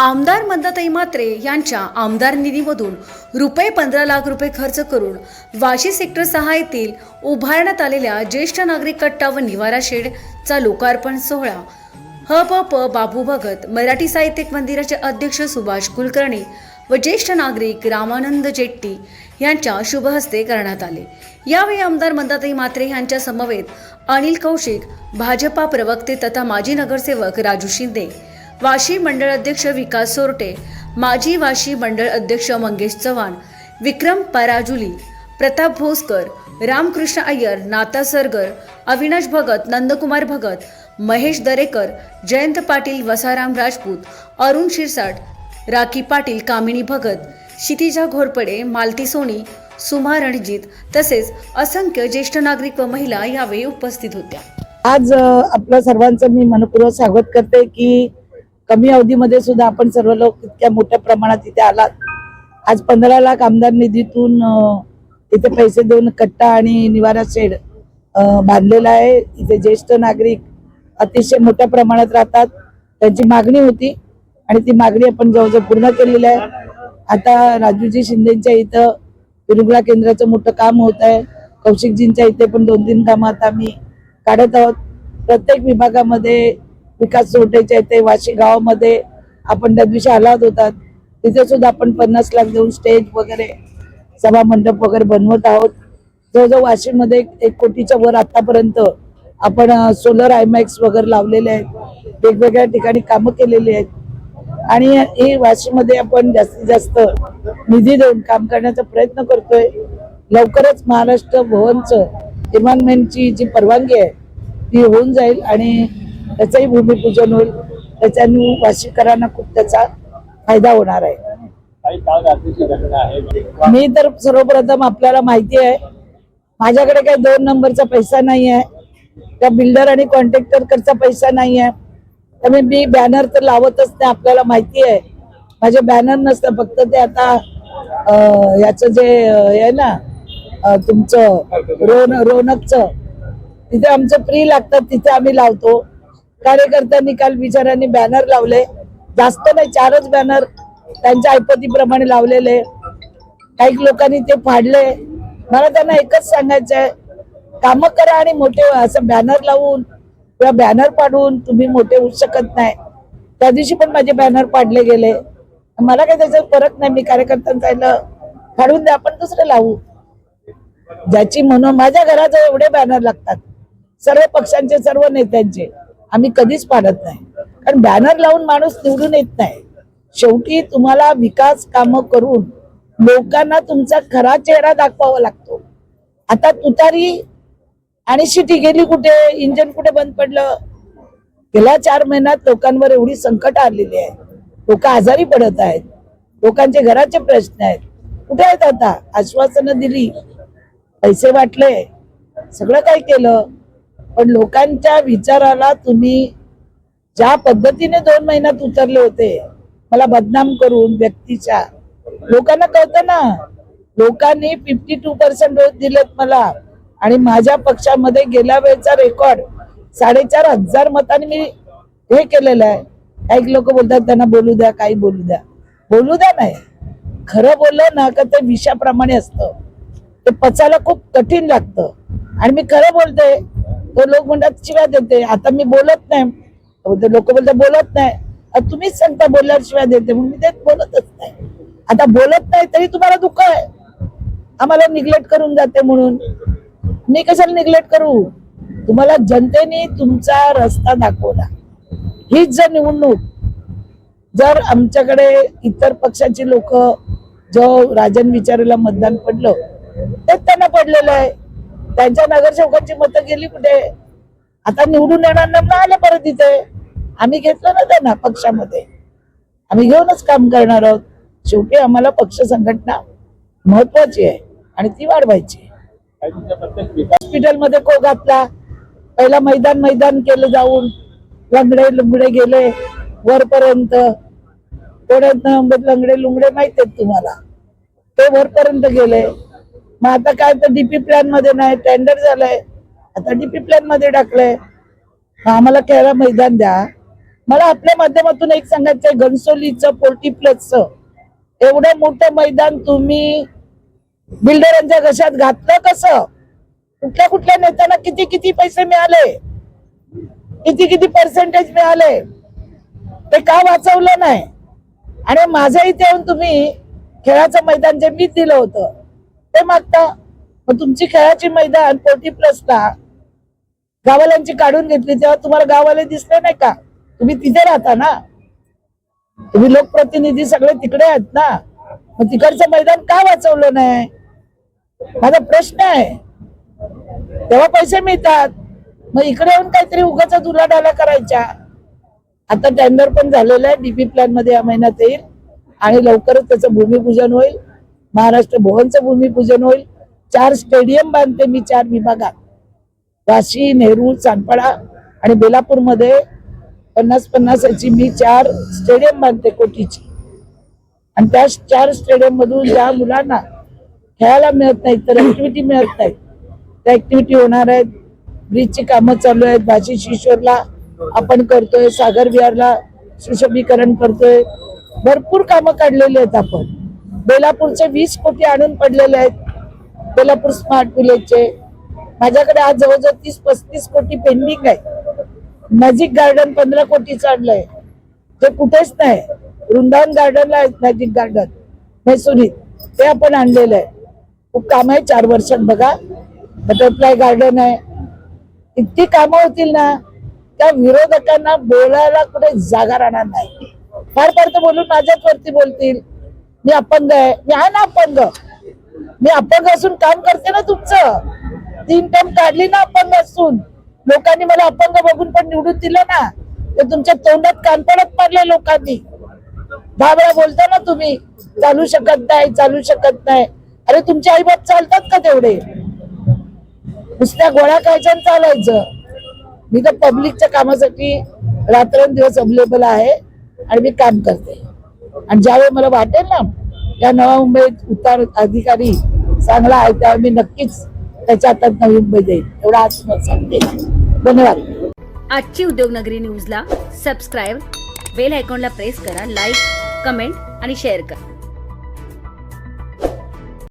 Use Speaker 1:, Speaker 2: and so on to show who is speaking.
Speaker 1: म्हात्रे यांच्या आमदार निधीमधून रुपये पंधरा लाख रुपये खर्च करून वाशी सेक्टर सहा येथील उभारण्यात आलेल्या ज्येष्ठ नागरिक कट्टा व निवारा शेडचा लोकार्पण सोहळा. ह प प बाबू भगत मराठी साहित्यिक मंदिराचे अध्यक्ष सुभाष कुलकर्णी व ज्येष्ठ नागरिक रामानंद जेट्टी यांच्या शुभहस्ते करण्यात आले. यावेळी आमदार मंदाताई मात्रे यांच्या समवेत अनिल कौशिक भाजपा प्रवक्ते तथा माजी नगरसेवक राजू शिंदे वाशी मंडळ अध्यक्ष विकास सोरटे माजी वाशी मंडळ अध्यक्ष मंगेश चव्हाण विक्रम पराजुली प्रताप भोसकर रामकृष्ण अय्यर नाता सरगर अविनाश भगत नंदकुमार भगत महेश दरेकर जयंत पाटील वसाराम राजपूत अरुण शिरसाट राखी पाटील कामिनी भगत क्षितिजा घोरपडे मालती सोनी सुमा रणजित तसेच असंख्य ज्येष्ठ नागरिक व महिला यावेळी उपस्थित होत्या.
Speaker 2: आज आपलं सर्वांचं मी मनपूर्वक स्वागत करते की कमी अवधीमध्ये सुद्धा आपण सर्व लोक इतक्या मोठ्या प्रमाणात इथे आलात. आज पंधरा लाख आमदार निधीतून इथे पैसे देऊन कट्टा आणि निवारा शेड बांधलेला आहे. इथे ज्येष्ठ नागरिक अतिशय मोठ्या प्रमाणात राहतात. त्यांची मागणी होती आणि ती मागणी आपण जवळजवळ पूर्ण केलेली आहे. आता राजूजी शिंदेच्या इथं विरुगळा केंद्राचं मोठं काम होत आहे. कौशिकजींच्या इथे पण दोन तीन कामं आता आम्ही काढत आहोत. प्रत्येक विभागामध्ये विकास सोटेच्या इथे वाशी गावामध्ये आपण त्या दिवशी आलात होतात तिथे सुद्धा आपण पन्नास लाख देऊन स्टेज वगैरे सभा मंडप वगैरे बनवत आहोत. जवळजवळ वाशीमध्ये एक- कोटीच्या वर आतापर्यंत आपण सोलर आयमॅक्स वगैरे लावलेले आहेत. वेगवेगळ्या ठिकाणी कामं केलेली आहेत. आणि हे वाशीमध्ये आपण जास्तीत जास्त निधी देऊन काम करण्याचा प्रयत्न करतोय. लवकरच महाराष्ट्र भवनचं इमानमेंटची जी परवानगी आहे ती होऊन जाईल आणि त्याचंही भूमिपूजन होईल. त्याच्याने वाशीकरांना खूप त्याचा फायदा होणार आहे. मी तर सर्वप्रथम आपल्याला माहिती आहे माझ्याकडे काही दोन नंबरचा पैसा नाही आहे. त्या बिल्डर आणि कॉन्ट्रॅक्टर कडचा पैसा नाही आहे. त्यामुळे मी बॅनर तर लावतच नाही आपल्याला माहिती आहे. माझे बॅनर नसतं फक्त ते आता याचं जे आहे ना तुमचं रोन रोनकचं तिथे आमचं फ्री लागतात तिथे आम्ही लावतो. कार्यकर्त्यांनी काल बिचाऱ्यांनी बॅनर लावले. जास्त नाही चारच बॅनर त्यांच्या ऐपतीप्रमाणे लावलेले. काही लोकांनी ते फाडले. मला त्यांना एकच सांगायचं आहे कामं करा आणि मोठे असं बॅनर लावून किंवा बॅनर पाडून तुम्ही मोठे होऊ शकत नाही. त्या दिवशी पण माझे बॅनर पाडले गेले. मला काही त्याचा फरक नाही मी कार्यकर्त्यांचा फाडून द्या आपण दुसरे लावू. ज्याची म्हणून माझ्या घरात एवढे बॅनर लागतात. सर्व पक्षांचे सर्व नेत्यांचे. आम्ही कधीच पाडत नाही. कारण बॅनर लावून माणूस निवडून येत नाही. शेवटी तुम्हाला विकास कामं करून लोकांना तुमचा खरा चेहरा दाखवावा लागतो. आता तुतारी आणि शिटी गेली कुठे? इंजन कुठे बंद पडलं? गेल्या चार महिन्यात लोकांवर एवढी संकट आलेली आहे. लोक आजारी पडत आहेत. लोकांचे घराचे प्रश्न आहेत. कुठे आहेत आता? आश्वासनं दिली. पैसे वाटले. सगळं काही केलं. पण लोकांच्या विचाराला तुम्ही ज्या पद्धतीने दोन महिन्यात उतरले होते मला बदनाम करून व्यक्तीच्या लोकांना कळतं ना? लोकांनी फिफ्टी टू पर्सेंट रोज दिलेत मला आणि माझ्या पक्षामध्ये गेल्या वेळेचा रेकॉर्ड साडेचार हजार मतांनी मी हे केलेलं आहे. काही लोक बोलतात त्यांना बोलू द्या काही बोलू द्या. बोलू द्या नाही. खरं बोललं ना का ते विषाप्रमाणे असतं. ते पचायला खूप कठीण लागतं. आणि मी खरं बोलते तो लोक म्हणतात शिव्या देते आता मी बोलत नाही। लोक बोलतात बोलत नाही। आता तुम्हीच सांगता बोलल्यावर शिव्या देते म्हणून मी ते बोलतच नाही। आता बोलत नाही तरी तुम्हाला दुःख आहे. आम्हाला निग्लेक्ट करून जाते म्हणून. मी कशाला निग्लेक्ट करू? तुम्हाला जनतेने तुमचा रस्ता दाखवला. हीच जर निवडणूक जर आमच्याकडे इतर पक्षाची लोक जो राजन विचारेला मतदान पडलं तेच त्यांना पडलेलं आहे. त्यांच्या नगरसेवकांची मतं गेली कुठे? आता निवडून येणार ना आले परत इथे. आम्ही घेतलं ना त्यांना पक्षामध्ये. आम्ही घेऊनच काम करणार आहोत. शेवटी आम्हाला पक्ष संघटना महत्वाची आहे आणि ती वाढवायची हॉस्पिटलमध्ये को घातला पहिला मैदान मैदान केलं जाऊन. लंगडे लुंगडे गेले वरपर्यंत. कोण्यात लंगडे लुंगडे माहीत आहेत तुम्हाला. ते वरपर्यंत गेले. मग आता काय तर डीपी प्लॅनमध्ये नाही टेंडर झालंय. आता डीपी प्लॅनमध्ये टाकलंय. आम्हाला खेळायला मैदान द्या. मला आपल्या माध्यमातून एक सांगायचंय घनसोलीचं पोल्टी प्लसचं. एवढं मोठं मैदान तुम्ही बिल्डरांच्या घशात घातलं कसं? कुठल्या कुठल्या नेत्यांना किती किती पैसे मिळाले? किती किती पर्सेंटेज मिळाले? ते का वाचवलं नाही? आणि माझ्या इथे येऊन तुम्ही खेळाचं मैदान जे मी दिलं होतं ते मागता. मग तुमची खेळाची मैदान फोर्टी प्लसला गावाल्यांची काढून घेतली तेव्हा तुम्हाला गावाले दिसले नाही का? तुम्ही तिथे राहता ना? तुम्ही लोकप्रतिनिधी सगळे तिकडे आहेत ना? मग तिकडचं मैदान का वाचवलं नाही? माझा प्रश्न आहे. तेव्हा पैसे मिळतात. मग इकडे येऊन काहीतरी उगाच दुलाडाला करायच्या. आता टेंडर पण झालेलं आहे. डीपी प्लॅनमध्ये या महिन्यात येईल. आणि लवकरच त्याचं भूमिपूजन होईल. महाराष्ट्र भवनचं भूमिपूजन होईल. चार स्टेडियम बांधते मी चार विभागात. वाशी नेहरू चांदपाडा आणि बेलापूरमध्ये पन्नास पन्नास याची मी चार स्टेडियम बांधते कोटीची आणि त्या चार स्टेडियम मधून ज्या मुलांना खेळायला मिळत नाही तर ऍक्टिव्हिटी मिळत नाही त्या ऍक्टिव्हिटी होणार आहेत. ब्रिजची कामं चालू आहेत. भाजी शिश्वरला आपण करतोय. सागर विहारला सुशोभीकरण करतोय. भरपूर कामं काढलेली आहेत आपण. बेलापूरचे वीस कोटी आणून पडलेले आहेत. बेलापूर स्मार्ट विलेजचे माझ्याकडे आज जवळजवळ तीस पस्तीस कोटी पेंडिंग आहे. मॅजिक गार्डन पंधरा कोटीचं आणलंय. ते कुठेच नाही. वृंदावन गार्डनला आहेत मॅजिक गार्डन मैसुरीत. ते आपण आणलेलं आहे. खूप काम आहे चार वर्षात बघा. बटरफ्लाय गार्डन आहे. इतकी कामं होतील ना त्या विरोधकांना बोलायला कुठे जागा राहणार नाही. फार फार तर बोलून माझ्याच वरती बोलतील. मी अपंग आहे. मी आहे ना अपंग. मी अपंग असून काम करते ना तुमचं. तीन टर्म काढली ना अपंग असून. लोकांनी मला अपंग बघून पण निवडून दिलं ना. तर तुमच्या तोंडात कानपडत पडले लोकांनी. दहा वेळा बोलता ना तुम्ही चालू शकत नाही चालू शकत नाही. अरे तुमचे आई बाप चालतात का तेवढे? नुसत्या गोळ्या खायच्या चालायचं. मी तर पब्लिकच्या कामासाठी रात्रंदिवस अवेलेबल आहे आणि मी काम करते. आणि ज्यावेळी मला वाटेल ना या नवा मुंबईत उतार अधिकारी चांगला आहे त्यावेळी मी नक्कीच त्याच्या हातात नवी मुंबई देईन. एवढा आज सांगते. धन्यवाद.
Speaker 1: आजची उद्योगनगरी न्यूजला सबस्क्राईब बेल आयकॉनला प्रेस करा लाईक कमेंट आणि शेअर करा.